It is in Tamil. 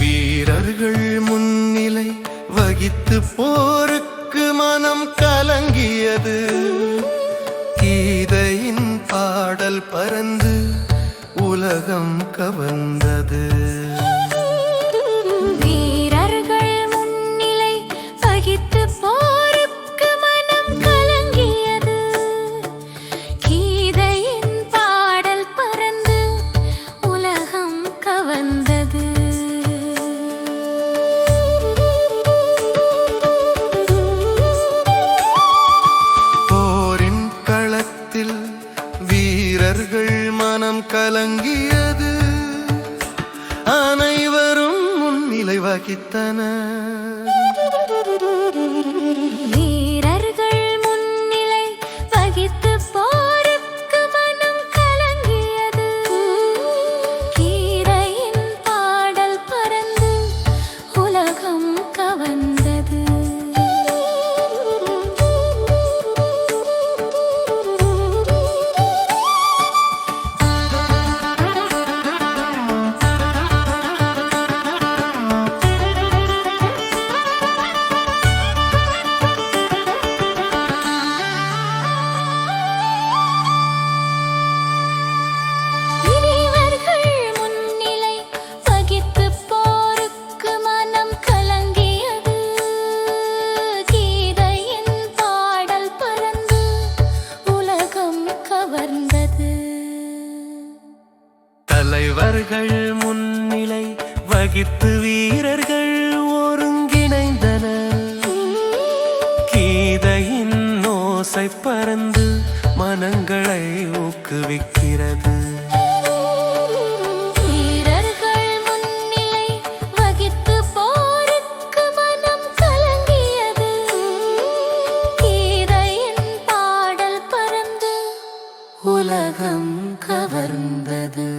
வீரர்கள் முன்னிலை வகித்து போருக்கு மனம் கலங்கியது. கீதையின் பாடல் பறந்து உலகம் கவர்ந்தது. மனம் கலங்கியது. அனைவரும் முன்னிலை வகித்தனர் வீரர்கள் முன்னிலை வகித்து போருக்கு மனம் கலங்கியது. கீரையின் பாடல் பறந்து உலகம் தலைவர்கள் முன்னிலை வகித்து வீரர்கள் ஒருங்கிணைந்தனர் கீதையின் ஓசை பறந்து மனங்களை ஊக்குவிக்கிறது. உலகம் கவர்ந்தது.